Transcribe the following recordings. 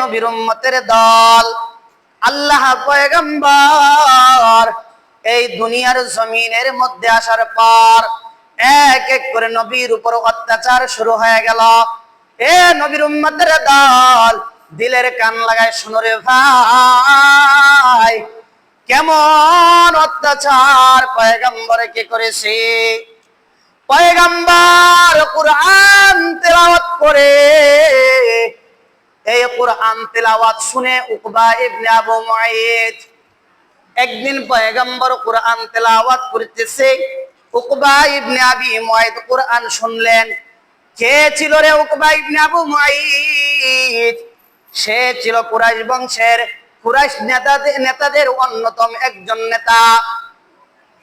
নবীর উম্মতের দল। আল্লাহ পয়গম্বর, এই দুনিয়ার জমিনের মধ্যে আসার পর এক এক করে নবীর উপর অত্যাচার শুরু হয়ে গেল। এ নবীর উম্মতের দল, দিলের কান লাগায় শুনো রে ভাই, কেমন অত্যাচার পয়গম্বরে কে করেছে? পয়গম্বর কুরআন তেলাওয়াত করে এই কোরআন তেলাওয়াত শুনে উকবা ইবনে আবু মুআইদ একদিন পয়গম্বর কোরআন তেলাওয়াত করতেছে, উকবা ইবনে আবি মুআইদ কোরআন শুনলেন। কে ছিল রে উকবা ইবনে আবু মুআইদ সে ছিল কুরাইশ বংশের, কুরাইশ নেতাদের নেতাদের অন্যতম একজন নেতা।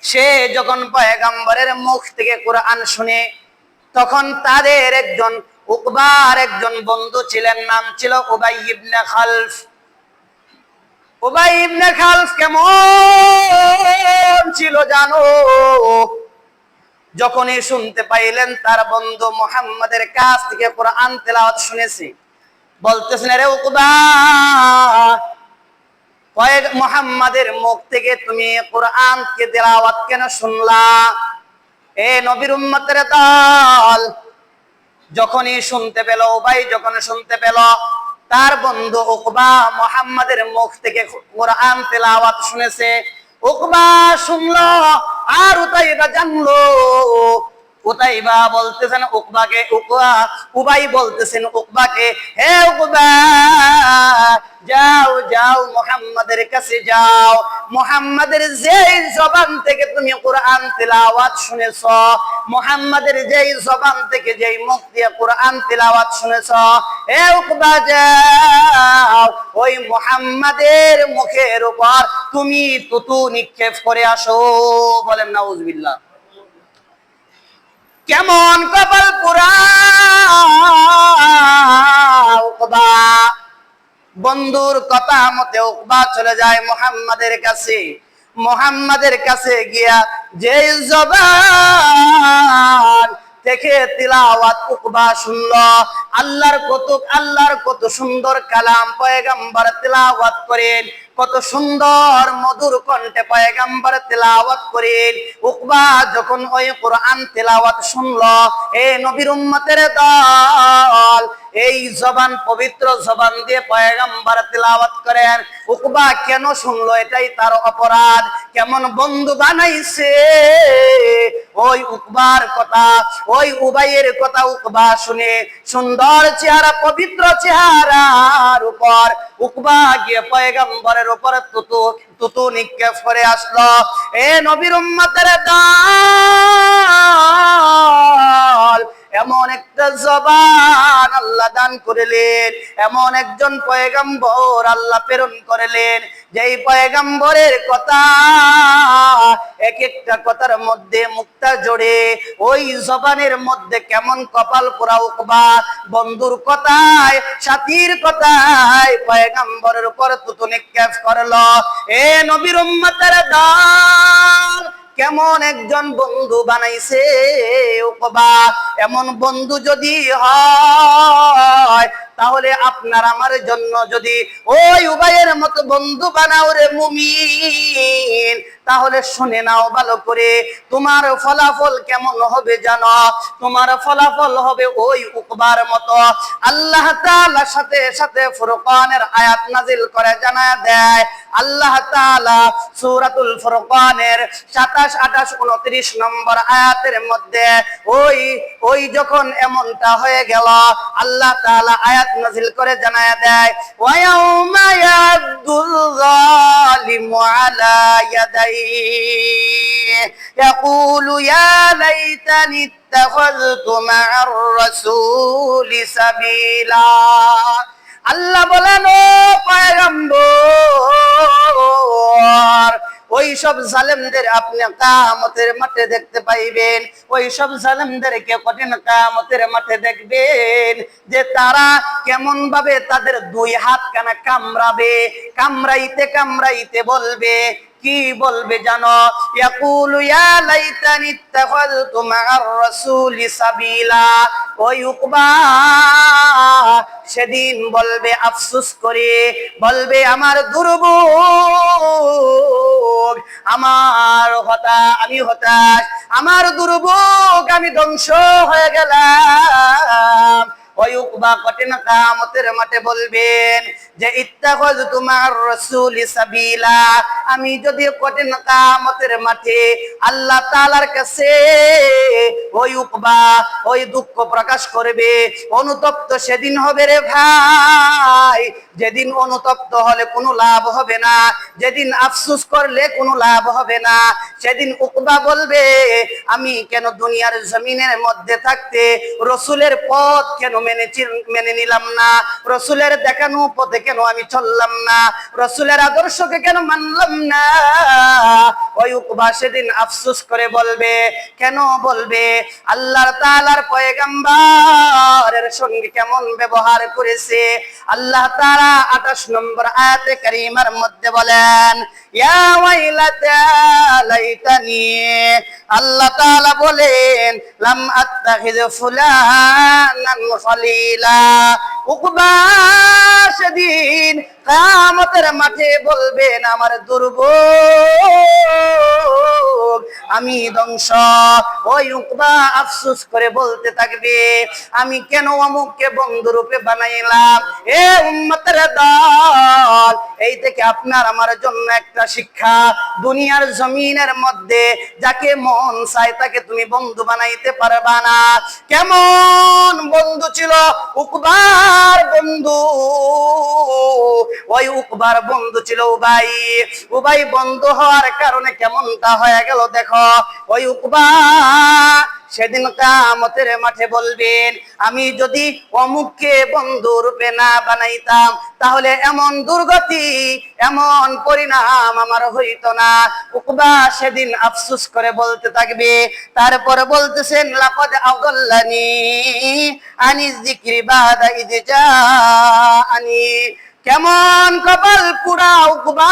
সে যখন পয়গম্বরের মুখ থেকে কোরআন শুনে, তখন তাদের একজন উকবার একজন বন্ধু ছিলেন, নাম ছিল উবাই ইবনে খালফ। উবাই ইবনে খালফ কেমন ছিল জানো? যখনই শুনতে পাইলেন, তার বন্ধু মোহাম্মদের কাছ থেকে কোরআন তেলাওয়াত শুনেছে। বলতেছেন রে উকবা, কয়েক মোহাম্মদের মুখ থেকে তুমি কোরআন কে তেলাওয়াত কেন শুনলা? এ নবীর উম্মতের দল যখনই শুনতে পেল ওবাই যখন শুনতে পেল তার বন্ধু উকবা মোহাম্মদের মুখ থেকে কোরআন তেলাওয়াত শুনেছে, উকবা শুনলো, আর উতাইবা জানলো? উতাইবা বলতেছেন উকবাকে, উকবা, উবাই বলতেছেন উকবাকে, হে উকবা যাও যাও, মোহাম্মদের কাছে যাও। মোহাম্মদের যেই জবান থেকে তুমি কোরআন তেলাওয়াত শুনেছ, মোহাম্মদের যেই জবান থেকে যেই মুখ দিয়ে কোরআন তেলাওয়াত শুনেছ উকবা যাও, ওই মোহাম্মদের মুখের উপর তুমি তুতু নিক্ষেপ করে আসো বলেন নাউজুবিল্লাহ। কেমন কপাল পুরা বন্ধুর কথা মতে উকবা চলে যায় মোহাম্মদের কাছে। মোহাম্মদের কাছে গিয়া যে জবান দেখে তিলাওয়াত উকবা শুনল, আল্লাহর কত আল্লাহর কত সুন্দর কালাম, পয়গাম্বার তিলাওয়াত করেন। কত সুন্দর মধুর কণ্ঠে পয়গাম্বার তেলাওয়াত করেন। উকবা যখন ওই কোরআন তেলাওয়াত শুনলো এ নবীর উম্মতের দল, এই জবান, পবিত্র জবান দিয়ে পয়গাম্বার তেলাওয়াত করেন। উকবা কেন শুনলো? এটাই তার অপরাধ। কেমন বন্ধু বানাইছে? ওই উকবার কথা, ওই উবাইয়ের কথা উকবা শুনে সুন্দর চেহারা, পবিত্র চেহারার উপর উকবা গিয়ে পয়গম্বরের উপর তুতু তুতু নিক্ষেপ করে আসলো। এ নবীর উম্মতের দল এমন একটা জবান আল্লাহ দান করিলেন। এমন একজন পয়গম্বর আল্লাহ প্রেরণ করিলেন। যেই পয়গম্বরের কথা এক একটা কথার মধ্যে মুক্তা জড়ে, ওই জবানের মধ্যে কেমন কপাল পোড়া উকবা। বন্ধুর কথায়, সাথীর কথায় পয়গম্বরের উপর তুতু নিক্ষেপ করল। এ নবীর উম্মতের দল কেমন একজন বন্ধু বানাইছে উকবা এমন বন্ধু যদি হয়, তাহলে আপনার আমার জন্য যদি ওই উবাইয়ের মতো বন্ধু বানাও রে মুমিন। তাহলে শুনে নাও ভালো করে, তোমার ফলাফল কেমন হবে জানো? তোমার ফলাফল হবে ওই উকবার মতো। আল্লাহ তাআলা সাথে সাথে ফুরকানের আয়াত নাজিল করে, জানা দেয় আল্লাহ তাআলা সূরাতুল ফুরকানের 27 28 29 নম্বর আয়াতের মধ্যে ওই ওই যখন এমনটা হয়ে গেল আল্লাহ তাআলা আয়াত নাজিল করে জানায় দেয় ওয়ায়াউমা ইয়াদুল যালিমু আলা ইয়াদাইহি يقول يا ليتني اتخذت مع الرسول سبيلا আল্লাহ বলেন, ও পয়গম্বর, ওই সব জালেমদের আপনি কামতের মাঠে দেখতে পাইবেন। ওই সব জালেমদেরকে কঠিন কামতের মাঠে দেখবেন যে তারা কেমন ভাবে তাদের দুই হাত কানা কামড়াবে, কামড়াইতে কামড়াইতে বলবে কি বলবে জানো? ইয়াকুলু, ইয়া লাইতানি ইত্তাখাযতু মা'আর রাসূলি সাবিলা। ওই উকবা সেদিন বলবে, আফসোস করে বলবে, আমার দুর্ভোগ, আমার হতা, আমি হতাশ, আমার দুর্ভোগ, আমি ধ্বংস হয়ে গেলাম। আমি যদি কঠিন কামতের মাঠে আল্লাহ তাআলার কাছে ওই উকবা, ওই দুঃখ প্রকাশ করবে। অনুতপ্ত সেদিন হবে রে ভাই। যেদিন অনুতপ্ত হলে কোনো লাভ হবে না। যেদিন আফসুস করলে কোনো লাভ হবে না। সেদিন উকবা বলবে, আমি কেন দুনিয়ার জমিনের মধ্যে থাকতে রসুলের পথ কেন মেনে মেনে নিলাম না। রসুলের দেখানো পথে কেন আমি চললাম না? রসুলের আদর্শকে কেন মানলাম না? ওই উকবা সেদিন আফসুস করে বলবে, কেন বলবে? আল্লাহর তাআলার পয়গাম্বারের সঙ্গে কেমন ব্যবহার করেছে? আল্লাহ তাআলা 28 নম্বর আয়াতে কারিমার মধ্যে বলেন আল্লাহ তাআলা বলেন লাম আত্তাখিয ফুলানান খলিলা উকবা সেদিন কামতের মাঠে বলবেন, আমার দুর্ভোগ। আমি ধ্বংস। ওই উকবা আফসোস করে বলতে থাকবে, আমি কেন অমুককে বন্ধু রূপে বানাইলাম? এ উম্মতের দল। এই থেকে আপনার আমার জন্য একটা শিক্ষা। দুনিয়ার জমিনের মধ্যে যাকে মন চায় তাকে তুমি বন্ধু বানাইতে পারবা না। কেমন বন্ধু ছিল উকবার বন্ধু। ওই উকবার বন্ধু ছিল উবাই। উবাই বন্ধু হওয়ার কারণে কেমনটা হয়ে গেল দেখো। ওই উকবা সেদিন কামতের মাঠে বলবেন, আমি যদি অমুককে বন্ধু রূপে না বানাইতাম, তাহলে এমন দুর্গতি, এমন পরিণাম আমার হইতো না। উকবা সেদিন আফসুস করে বলতে থাকবে, তারপরে বলতেছেন লাকদ আউদাল্লানি আনি যিকরি বাদা ইদ জাআনি। কেমন কপাল পুরা উকবা।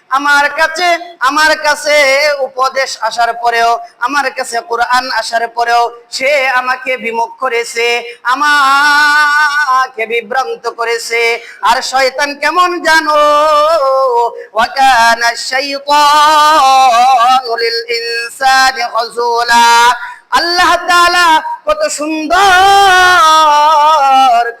আমার কাছে আমার কাছে উপদেশ আসার পরেও, আমার কাছে কোরআন আসার পরেও সে আমাকে বিমুখ করেছে, আমাকে বিভ্রান্ত করেছে। আর শয়তান কেমন জানো? আল্লাহ তাআলা কত সুন্দর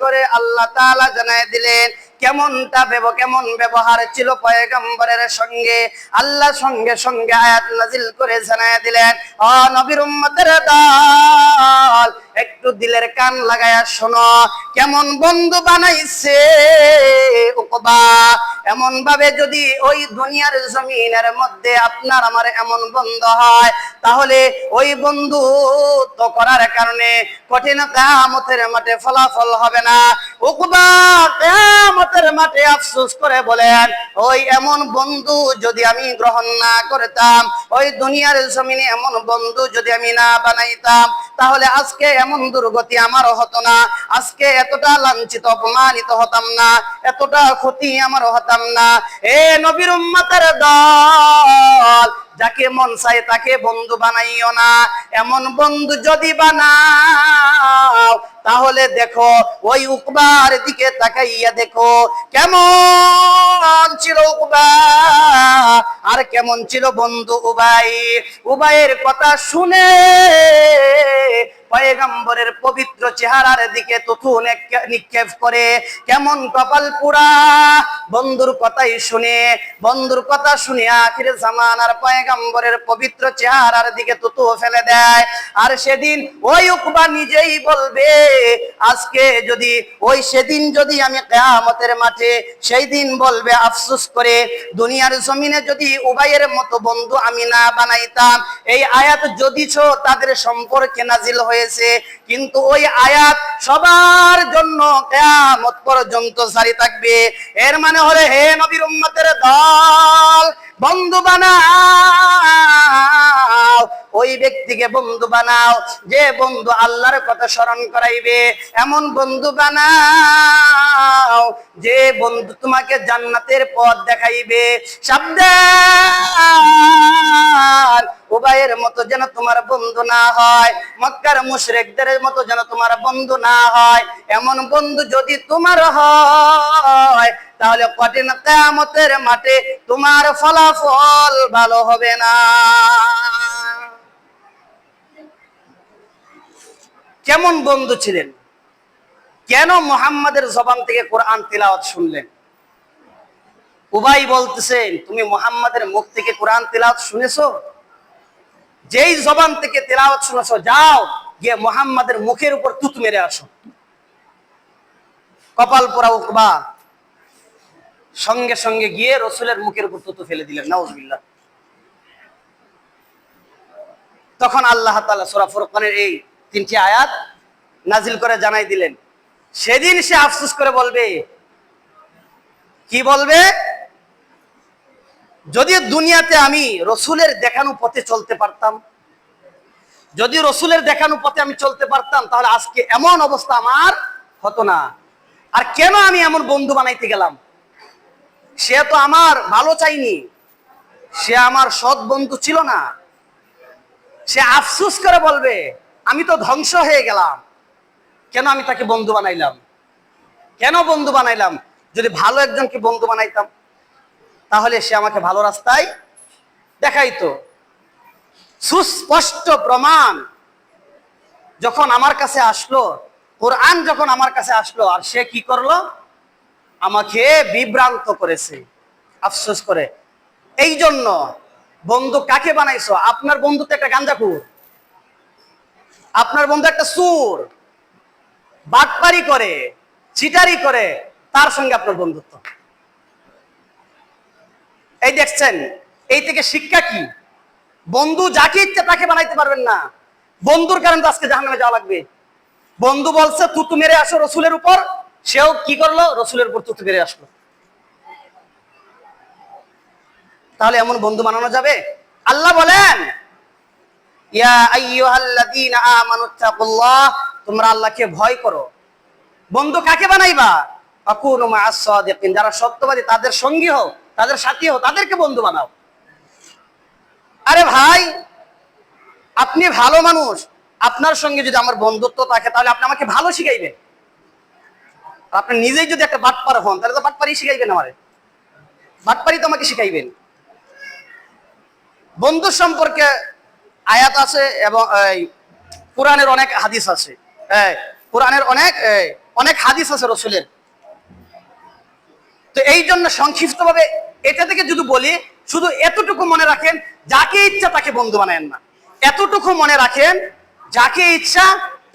করে আল্লাহ তাআলা জানায় দিলেন কেমনটা ব্যব কেমন ব্যবহার ছিল পয়গম্বরের সঙ্গে? আল্লাহ সঙ্গে সঙ্গে আয়াত নাজিল করে জানায় দিলেন অ নবীর উম্মতের দল একটু দিলের কান লাগায়া শোনো, কেমন বন্ধু বানাইছে উকবা? এমন ভাবে যদি ওই দুনিয়ার জমিনের মধ্যে আপনার আমার এমন বন্ধ হয়, তাহলে ওই বন্ধু তো করার কারণে কঠিন কামতের মাঠে ফলাফল হবে না। উকবা কামতের মাঠে আফসোস করে বলেন, ওই এমন বন্ধু যদি আমি গ্রহণ না করতাম, ওই দুনিয়ার জমিনে এমন বন্ধু যদি আমি না বানাইতাম, তাহলে আজকে এমন দুর্গতি আমার হতো না। আজকে এতটা লাঞ্ছিত, অপমানিত হতাম না। এতটা ক্ষতি আমার হতাম না। এ নবীর উম্মতের দল, যাকে মন চায় তাকে বন্ধু বানাইও না। এমন বন্ধু যদি বানাও, তাহলে দেখো, ওই উকবার দিকে তাকাইয়া দেখো, কেমন ছিল উকবা, আর কেমন ছিল বন্ধু উবাই। উবাইয়ের কথা শুনে পয়গম্বরের পবিত্র চেহারার দিকে তুথু নেক- নিক্ষেপ করে, কেমন কপাল পুরা বন্ধুর কথাই শুনে, বন্ধুর কথা শুনে আখির জামানার পয়গম্বরের পবিত্র চেহারার দিকে তুতু ফেলে দেয়। আর সেদিন ওই উকবা নিজেই বলবে, আজকে যদি, ওই সেদিন যদি আমি কেয়ামতের মাঠে সেই দিন বলবে আফসুস করে, দুনিয়ার জমিনে যদি উবাইয়ের মতো বন্ধু আমি না বানাইতাম, এই আয়াত যদি ছো তাদের সম্পর্কে নাজিল হয়ে হয়েছে, কিন্তু ওই আয়াত সবার জন্য কেয়ামত পর্যন্ত সারি থাকবে। এর মানে হলে, হে নবীর উম্মতের দল বন্ধু বানাও, ওই ব্যক্তিকে বন্ধু বানাও, যে বন্ধু আল্লাহর কথা স্মরণ করাইবে। এমন বন্ধু বানাও, যে বন্ধু তোমাকে জান্নাতের পথ দেখাইবে। সাবধান, উবাইয়ের মতো যেন তোমার বন্ধু না হয়, মক্কার মুশরিকদের মতো যেন তোমার বন্ধু না হয়। এমন বন্ধু যদি তোমার হয় তাহলে কঠিন কেয়ামতের মাঠে তোমার ফলাফল ভালো হবে না। কেমন বন্ধু ছিলেন? কেন মোহাম্মদের জবান থেকে কোরআন তিলাওয়াত শুনলেন? উবাই বলতেছেন তুমি মোহাম্মদের মুখ থেকে কোরআন তিলাওয়াত শুনেছো? যেই জবান থেকে তেলাওয়াত শুনেছো, যাও, গিয়ে মোহাম্মদের মুখের উপর তুত মেরে আসো। কপাল পোড়া উকবা। সঙ্গে সঙ্গে গিয়ে রসুলের মুখের উপর তুতু ফেলে দিলেন, নাউজবিল্লাহ। তখন আল্লাহ তাআলা সূরা ফুরকানের এই তিনটি আয়াত নাজিল করে জানাই দিলেন। সেদিন সে আফসোস করে বলবে, কি বলবে? যদি দুনিয়াতে আমি রসুলের দেখানো পথে চলতে পারতাম, যদি রসুলের দেখানো পথে আমি চলতে পারতাম, তাহলে আজকে এমন অবস্থা আমার হতো না। আর কেন আমি এমন বন্ধু বানাইতে গেলাম? সে তো আমার ভালো চাইনি। সে আমার সৎ বন্ধু ছিল না। সে আফসুস করে বলবে, আমি তো ধ্বংস হয়ে গেলাম। কেন আমি তাকে বন্ধু বানাইলাম? কেন বন্ধু বানাইলাম? যদি ভালো একজনকে বন্ধু বানাইতাম, তাহলে সে আমাকে ভালো রাস্তায় দেখাইতো। সুস্পষ্ট প্রমাণ যখন আমার কাছে আসলো, কোরআন যখন আমার কাছে আসলো, আর সে কি করল? আমাকে বিভ্রান্ত করেছে। আফসোস করে। এই জন্য বন্ধু কাকে বানাইছো? আপনার বন্ধু তো একটা গাঞ্জাকুর আপনার বন্ধু একটা সুর বাটপারি করে চিটারি করে, তার সঙ্গে আপনার বন্ধুত্ব। এই দেখছেন, এই থেকে শিক্ষা কি? বন্ধু যাকে ইচ্ছে তাকে বানাইতে পারবেন না। বন্ধুর কারণে আজকে জাহান্নামে যাওয়া লাগবে। বন্ধু বলছে, তুতু মেরে আসো রসুলের উপর। সেও কি করল? রসুলের উপর তুতু মেরে আসলো। তাহলে এমন বন্ধু বানানো যাবে? আল্লাহ বলেন তোমরা আল্লাহকে ভয় করো। বন্ধু কাকে বানাইবা? যারা সত্যবাদী, তাদের সঙ্গী হও, তাদের সাথী হও, তাদেরকে বন্ধু বানাও। আরে ভাই, আপনি ভালো মানুষ, আপনার সঙ্গে যদি আমার বন্ধুত্ব থাকে, তাহলে আপনি আমাকে ভালো শিখাইবেন। আর আপনি নিজেই যদি একটা বাটপার হন, তাহলে তো বাটপারি শিখাইবেন আমারে। বাটপারি তো আমাকে শিখাইবেন। বন্ধু সম্পর্কে আয়াত আছে এবং কোরআনের অনেক হাদিস আছে। কোরআনের অনেক অনেক হাদিস আছে রসুলের। তো এই জন্য সংক্ষিপ্তভাবে এটা থেকে যদি বলি, শুধু এতটুকু মনে রাখেন, যাকে ইচ্ছা তাকে বন্ধু বানায়েন না। এতটুকু মনে রাখেন, যাকে ইচ্ছা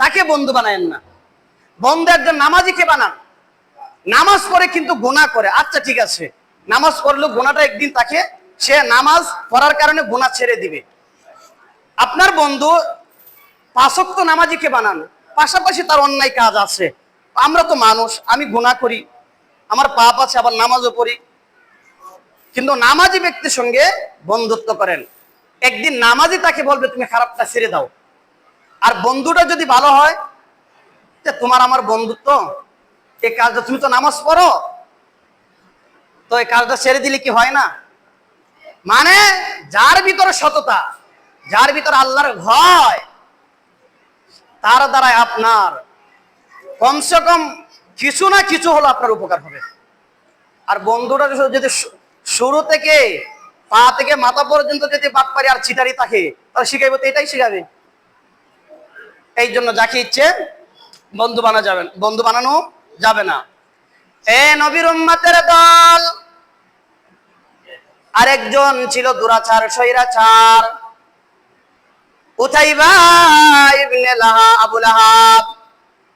তাকে বন্ধু বানায়েন না। বন্ধু একজন নামাজিকে বানান? নামাজ পড়ে কিন্তু গোনা করে। আচ্ছা ঠিক আছে। নামাজ পড়লেও গোনাটা একদিন তাকে, সে নামাজ পড়ার কারণে গোনা ছেড়ে দিবে। আপনার বন্ধু পাশক্ত নামাজিকে বানান, পাশাপাশি তার অন্যায় কাজ আছে। আমরা তো মানুষ, আমি গুণা করি। আমার পাপ আছে, আবার নামাজও পড়ি। কিন্তু নামাজি ব্যক্তির সঙ্গে বন্ধুত্ব করেন। একদিন নামাজি তাকে বলবে, তুমি খারাপটা ছেড়ে দাও। আর বন্ধুটা যদি ভালো হয় তোমার আমার বন্ধুত্ব এই কাজটা তুমি তো নামাজ পড়ো। তো এই কাজটা ছেড়ে দিলে কি হয় না? মানে যার ভিতরে সততা, যার ভিতরে আল্লাহর ভয়, তার দ্বারাই আপনার কমসে কম কিছু না কিছু হলো আপনার উপকার হবে। আর বন্ধুটা যদি শুরু থেকে পা থেকে মাথা পর্যন্ত যদি বাদ পারি আর চিটারি থাকে, তাহলে শিখাইবো তো এটাই শিখাবে। এই জন্য যাকে ইচ্ছে বন্ধু বানা যাবেন। বন্ধু বানানো যাবে না। এ নবীর উম্মাতের দল। আরেকজন ছিল দুরাচার সৈরাচার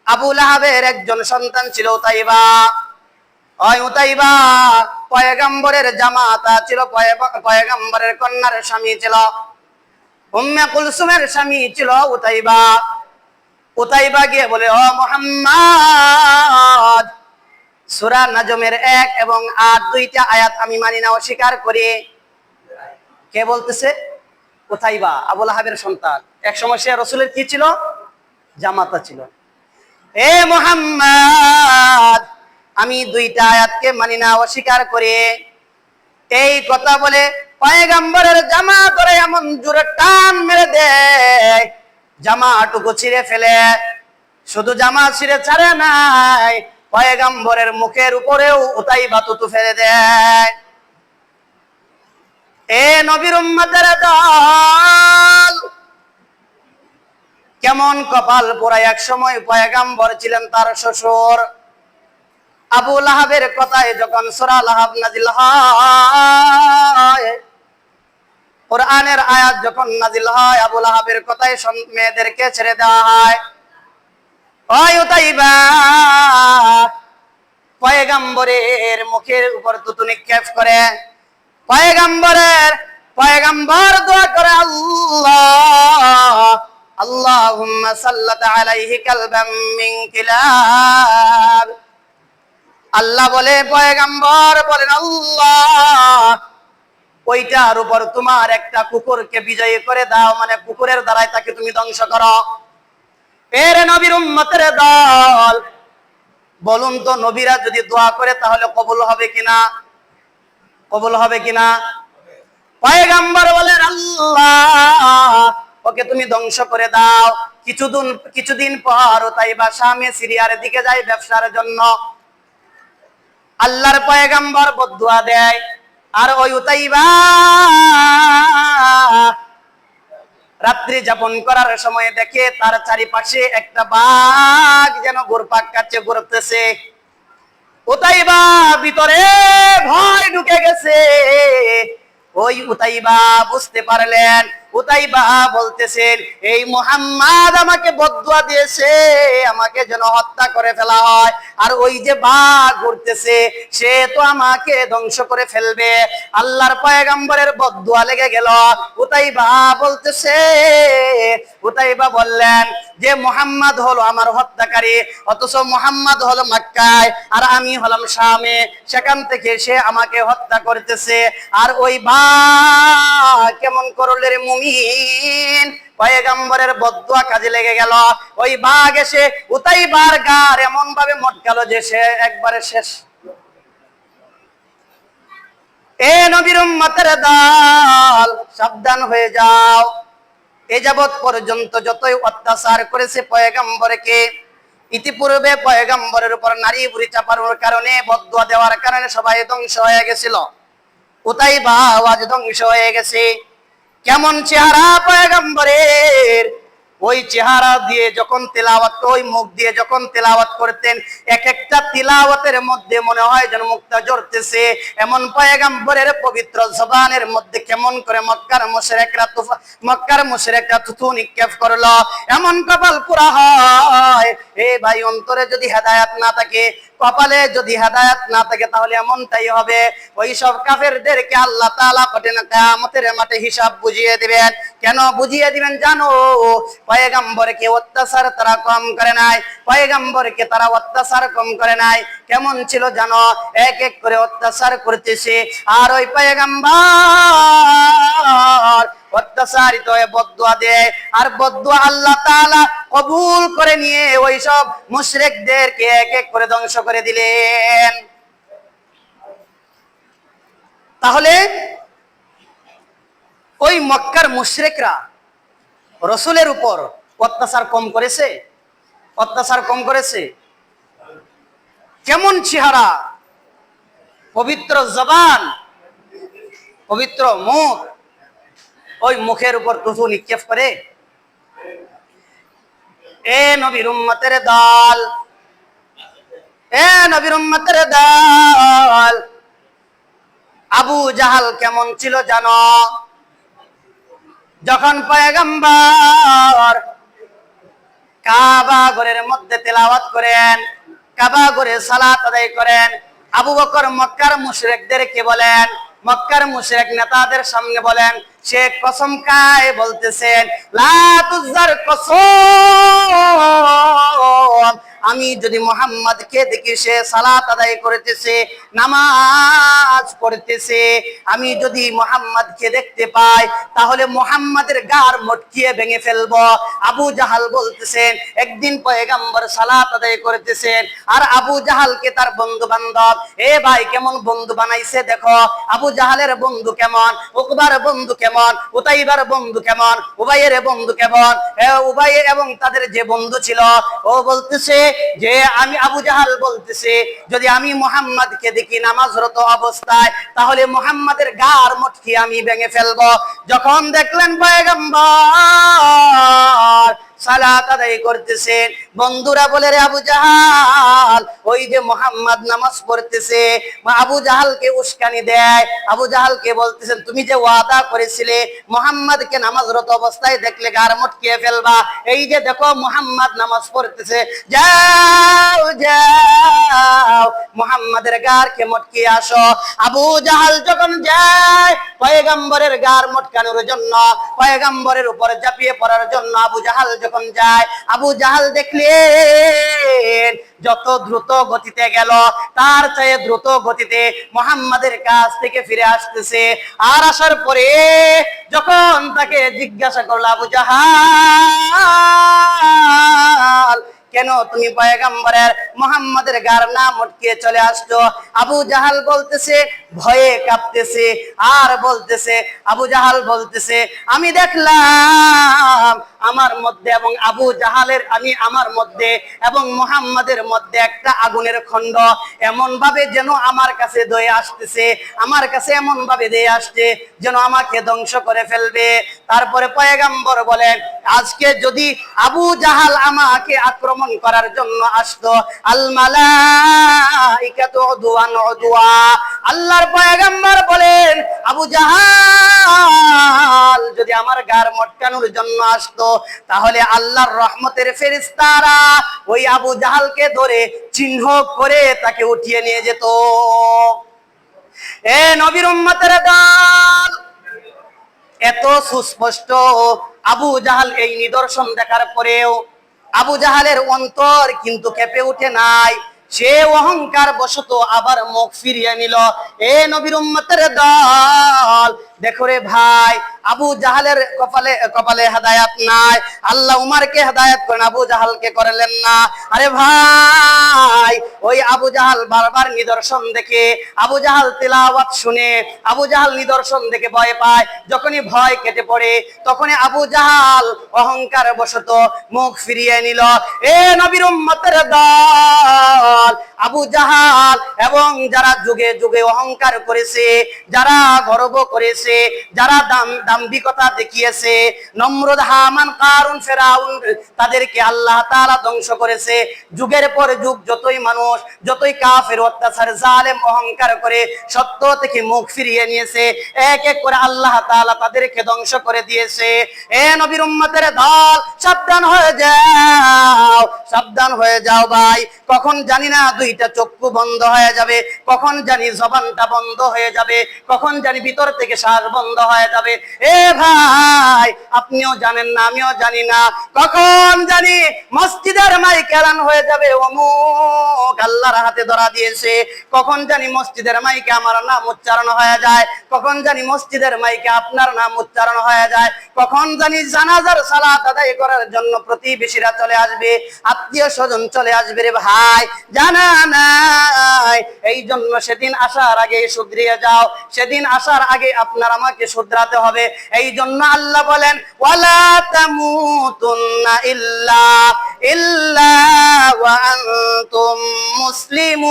আবু একজন সন্তান ছিল জামাতা ছিল কন্যার স্বামী ছিল। উম্মে কুলসুমের স্বামী ছিল উতাইবা। উতাইবা গিয়ে বলে, ও মোহাম্মদ, সুরা নাজমের এক এবং আট দুইটা আয়াত আমি মানি না, অস্বীকার করি। কে বলতেছে? উতাইবা আবুল আহাবের সন্তান। এক সময় সে রসুলের কি ছিল? জামাতা ছিল। এ মোহাম্মদ, আমি দুইটা আয়াতকে মানি না, অস্বীকার করি। এই কথা বলে পয়গাম্বরের জামা ধরে এমন জোরে টান মেরে দেয়। জামাটুকু ছিঁড়ে ফেলে। শুধু জামা ছিঁড়ে ছাড়ে নাই, পয়গাম্বরের মুখের উপরেও ওটাই বাতুতু ফেলে দেয়। এ নবীর উম্মতের দল, কেমন কপাল পোড়া এক সময় পয়গাম্বর ছিলেন তার শ্বশুর। আবু লাহাবের কথায় যখন সূরা লাহাব নাজিল হয় কোরআনের আয়াত যখন নাজিল হয় আবু লাহাবের কথায় সন- মেয়েদেরকে ছেড়ে দেওয়া হয়। পয়গাম্বরের মুখের উপর তুতু নিক্ষেপ করে। পয়গাম্বরের, পয়গাম্বর দোয়া করে আল্লাহ। আল্লাহুম্মা সাল্লাত আলাইহি কালবাম মিন কিলাব। আল্লাহ বলে, পয়গাম্বর বলেন, আল্লাহ। ওইটার উপর তোমার একটা কুকুরকে বিজয়ী করে দাও মানে কুকুরের দ্বারাই তাকে তুমি ধ্বংস করো। এর নবীর উম্মতের দল। বলুন তো, নবীরা যদি দোয়া করে তাহলে কবুল হবে কিনা? কবুল হবে কিনা? পয়গাম্বর বলেন, আল্লাহ, ওকে তুমি ধ্বংস করে দাও। কিছুদিন কিছুদিন পর তাই বা স্বামী সিরিয়ার দিকে যায় ব্যবসার জন্য। আল্লাহর পয়গাম্বর বদুয়া দেয়। আর ওই উতাইবা। রাত্রি যাপন করার সময় দেখে তার চারিপাশে একটা বাঘ যেন গোরপাক কাছে ঘুরতেছে। উতাইবা, ভিতরে ভয় ঢুকে গেছে। ওই উতাইবা বুঝতে পারলেন উতাইবা বলতেছেন? এই মোহাম্মদ আমাকে বদুয়া দিয়েছে, আমাকে যেন হত্যা করে ফেলা হয়। আর ওই যে বাঘ ঘুরতেছে সে তো আমাকে ধ্বংস করে ফেলবে। আল্লাহর পয়গাম্বরের বদুয়া লেগে গেল। উতাইবা বলতেছে? উতাইবা বললেন? যে মোহাম্মদ হলো আমার হত্যাকারী, অথচ মোহাম্মদ হলো মাক্কায়, আর আমি হলাম শামে। সেখান থেকে সে আমাকে হত্যা করতেছে। আর ওই বা কেমন করলের রে মুমিন পয়গাম্বরের বদুয়া কাজে লেগে গেল। ওই বাঘ এসে উতাইবার গার এমন ভাবে মটকাল যে সে একবারে শেষ। এ নবীর উম্মতের দল, সাবধান হয়ে যাও। এ যাবৎ পর্যন্ত যতই অত্যাচার করেছে পয়গাম্বরকে, ইতিপূর্বে পয়গাম্বরের উপর নারী বুড়ি চাপানোর কারণে, বদুয়া দেওয়ার কারণে সবাই ধ্বংস হয়ে গেছিল। কোথায় বা আওয়াজ ধ্বংস হয়ে গেছে। কেমন চেহারা পয়গাম্বরের? ওই চেহারা দিয়ে যখন তেলাওয়াত, ওই মুখ দিয়ে যখন তেলাওয়াত করতেন, এক একটা তিলাওয়াতের মধ্যে মনে হয় যেন মুখটা জড়তেছে এমন পয়গাম্বরের পবিত্র জবানের মধ্যে কেমন করে মক্কার মুশরিকরা তুফা, মক্কার মুশরিকরা থুতু নিক্ষেপ করল। এমন কপাল পুরা হয় এ ভাই, অন্তরে যদি হেদায়াত না থাকে কপালে যদি হেদায়াত না থাকে তাহলে এমনটাই হবে। ওই সব কাফেরদেরকে আল্লাহ তাআলা কঠিন কিয়ামতের মাঠে হিসাব বুঝিয়ে দিবেন। কেন বুঝিয়ে দিবেন জানো? পয়গাম্বরকে অত্যাচার তারা কম করে নাই। পয়গাম্বরকে তারা অত্যাচার কম করে নাই। কেমন ছিল জানো? এক এক করে অত্যাচার করতেছে। আর ওই পয়গাম্বর অত্যাচারিত হয়ে বদুয়া দেয়। আর বদুয়া আল্লাহ তাআলা কবুল করে নিয়ে ওই সব মুশরিকদেরকে এক এক করে ধ্বংস করে দিলেন। তাহলে ওই মক্কার মুশরিকরা রসুলের উপর অত্যাচার কম করেছে? অত্যাচার কম করেছে? কেমন চেহারা? পবিত্র জবান, পবিত্র মুখ ওই মুখের উপর টুথু নিক্ষেপ করে, এ নবীর উম্মতের দল, এ নবীর উম্মতের দল, আবু জাহাল কেমন ছিল জানো? যখন পয়গম্বর কাবা ঘরের মধ্যে তেলাওয়াত করেন, কাবা ঘরে সালাত আদায় করেন, আবু বকর মক্কার মুশরিকদেরকে বলেন, মক্কার মুশরিক নেতাদের সামনে বলেন সে কসম খায় বলতেছেন লা তুজার কসম। আমি যদি মোহাম্মদকে দেখি সে সালাত আদায় করতেছে, নামাজ পড়তেছে, আমি যদি মোহাম্মদকে দেখতে পাই, তাহলে মোহাম্মদের গার মটকিয়ে ভেঙে ফেলব। আবু জাহাল বলতেছেন, একদিন পয়গাম্বর সালাত আদায় করতেছেন, আর আবু জাহালকে তার বন্ধু বান্ধব এ ভাই, কেমন বন্ধু বানাইছে দেখো, আবু জাহালের বন্ধু কেমন, উকবার বন্ধু কেমন, উতাইবার বন্ধু কেমন, উবাইয়ের বন্ধু কেমন? এ উবাই এবং তাদের যে বন্ধু ছিল, ও বলতেছে যে আমি আবু জাহাল বলতেছে, যদি আমি মোহাম্মদকে দেখি নামাজরত অবস্থায়, তাহলে মোহাম্মদের গার মটকি আমি ভেঙে ফেলব। যখন দেখলেন পয়গম্বর সালাত আদায় করতেছেন। বন্ধুরা বলে রে আবু জাহাল, ওই যে মোহাম্মদ নামাজ পড়তেছে আবু জাহালকে উস্কানি দেয়। আবু জাহালকে বলতেছেন, তুমি যে ওয়াদা করেছিলে, মোহাম্মদকে নামাজরত অবস্থায় দেখলে গার মটকিয়ে ফেলবা। এই যে দেখো মোহাম্মদ নামাজ পড়তেছে, যাও যাও, মোহাম্মদের গারকে মটকিয়ে আসো। আবু জাহাল যখন যায়, পয়গম্বরের গার মটকানোর জন্য, পয়গম্বরের উপরে ঝাঁপিয়ে পড়ার জন্য আবু জাহাল যায়, আবু জাহাল দেখলেন, যত দ্রুত গতিতে গেল, তার চেয়ে দ্রুত গতিতে মোহাম্মদের কাছ থেকে ফিরে আসতেছে। আর আসার পরে যখন তাকে জিজ্ঞাসা করল, আবু জাহাল, কেন তুমি পয়গম্বরের মোহাম্মদের গার নাম উঠকিয়ে চলে আসছো আবু জাহাল বলতেছে ভয়ে কাঁপতেছে, আর বলতেছে, আবু জাহাল বলতেছে, আমি দেখলাম আমার মধ্যে এবং আবু জাহালের, আমি আমার মধ্যে এবং মোহাম্মদের মধ্যে একটা আগুনের খণ্ড এমন ভাবে যেন আমার কাছে দয়ে আসতেছে, আমার কাছে এমন ভাবে দিয়ে আসছে যেন আমাকে ধ্বংস করে ফেলবে। তারপরে পয়গাম্বর বলেন, আজকে যদি আবু জাহাল আমাকে আক্রমণ করার জন্য আসতো আলমালা উদওয়া আল্লাহর পয়গাম্বর বলেন, আবু জাহাল, যদি আমার গার মটকানোর জন্য আসতো, তাহলে আল্লাহর রহমতের ফেরেশতারা ওই আবু জাহালকে ধরে চিহ্ন করে তাকে উঠিয়ে নিয়ে যেত। এ নবীর উম্মতের দল, এত সুস্পষ্ট আবু জাহাল এই নিদর্শন দেখার পরেও আবু জাহালের অন্তর কিন্তু কেঁপে উঠে নাই। সে অহংকার বশত আবার মুখ ফিরিয়ে নিল। এ নবীর উম্মতের দল দেখো রে ভাই, আবু জাহালের কপালে কপালে হেদায়াত নাই। আল্লাহ উমারকে হেদায়াত করেন, আবু জাহালকে করলেন না। আরে ভাই, ওই আবু জাহাল বারবার নিদর্শন দেখে, আবু জাহাল তেলাওয়াত শুনে, আবু জাহাল নিদর্শন দেখে ভয় পায়। যখনই ভয় কেটে পড়ে, তখনই আবু জাহাল অহংকার বশত মুখ ফিরিয়ে নিল। এ নবীর উম্মতের দল, আবু জাহাল এবং যারা যুগে যুগে অহংকার করেছে, যারা গর্ব করেছে যারা দাম, দাম্ভিকতা দেখিয়েছে, নম্রদ কারুন ফেরাউন, তাদেরকে আল্লাহ তাআলা ধ্বংস করেছে। যুগের পর যুগ যতই মানুষ, যতই কাফের, অত্যাচার, জালেম, অহংকার করে সত্য থেকে মুখ ফিরিয়ে নিয়েছে, এক এক করে আল্লাহ তাআলা তাদেরকে ধ্বংস করে দিয়েছে। এ নবীর উম্মতের দল, সাবধান হয়ে যাও, সাবধান হয়ে যাও ভাই। কখন জানি না দুইটা চক্ষু বন্ধ হয়ে যাবে, কখন জানি জবানটা বন্ধ হয়ে যাবে, কখন জানি ভিতর থেকে শ্বাস বন্ধ হয়ে যাবে। এ ভাই, আপনিও জানেন না, আমিও জানি না। কখন জানি মসজিদের মাইক এলান হয়ে যাবে। অমুক আল্লাহর হাতে ধরা দিয়েছে। কখন জানি মসজিদের মাইকে আমার নাম উচ্চারণ হয়ে যায়। কখন জানি মসজিদের মাইকে আপনার নাম উচ্চারণ হয়ে যায়। কখন জানি জানাজার সালাত আদায় করার জন্য প্রতিবেশীরা চলে আসবে। আত্মীয় স্বজন চলে আসবে রে ভাই। জানা নাই। এই জন্য সেদিন আসার আগে শুধরিয়ে যাও। সেদিন আসার আগে আপনার আমাকে শুধরাতে হবে। এই জন্য আল্লাহ বলেন ওয়ালা তামুতুন্না ইল্লা ওয়া আনতুম মুসলিমুন।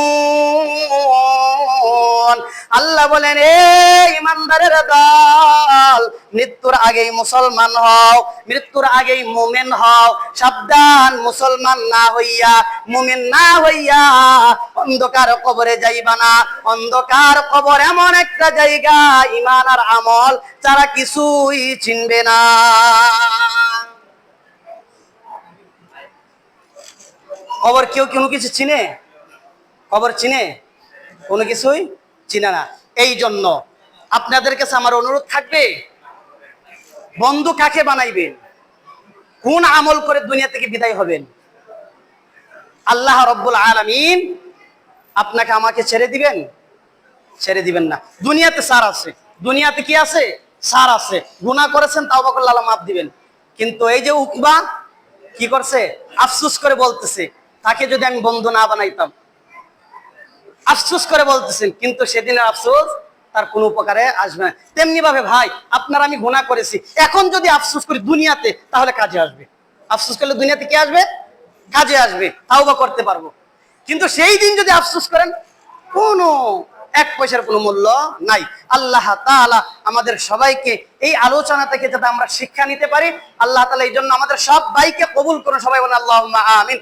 আল্লাহ বলেন এই ইমানদারের দল, মৃত্যুর আগেই মুসলমান হও, মৃত্যুর আগেই মুমিন হও, সাবধান মুসলমান না হইয়া, মুমিন না হইয়া অন্ধকার কবরে যাইবা না। অন্ধকার কবর এমন একটা জায়গা, ইমান আর আমল যারা কিছুই চিনবে না। কবর কেউ কোনো কিছু চিনে? কবর চিনে? কোনো কিছুই চিনে না। এই জন্য আপনাদের কাছে আমার অনুরোধ থাকবে, বন্ধু কাকে বানাইবেন? কোন আমল করে দুনিয়া থেকে বিদায় হবেন? আল্লাহ রব্বুল আলামিন আপনাকে আমাকে ছেড়ে দিবেন? ছেড়ে দিবেন না। দুনিয়াতে সার আছে। দুনিয়াতে কি আছে? সার আছে। গুনাহ করেছেন তাও বাকর আল্লাহ মাফ দিবেন। কিন্তু এই যে উকবা কি করছে? আফসুস করে বলতেছে তাকে যদি আমি বন্ধু না বানাইতাম। আফসোস করে বলতেছেন, কিন্তু সেদিনের আফসোস তার কোনো উপকারে আসবে না। তেমনি ভাবে ভাই, আপনার আমি গুনাহ করেছি। এখন যদি আফসোস করি দুনিয়াতে, তাহলে কাজে আসবে। আফসোস করলে দুনিয়াতে কি আসবে? কাজে আসবে। তাও বা করতে পারব। কিন্তু সেই দিন যদি আফসোস করেন, কোনো এক পয়সার কোনো মূল্য নাই। আল্লাহ তাআলা আমাদের সবাইকে এই আলোচনা থেকে যাতে আমরা শিক্ষা নিতে পারি, আল্লাহ তাআলা এই জন্য আমাদের সব ভাইকে কবুল করুন। সবাই বলেন আল্লাহ আমিন।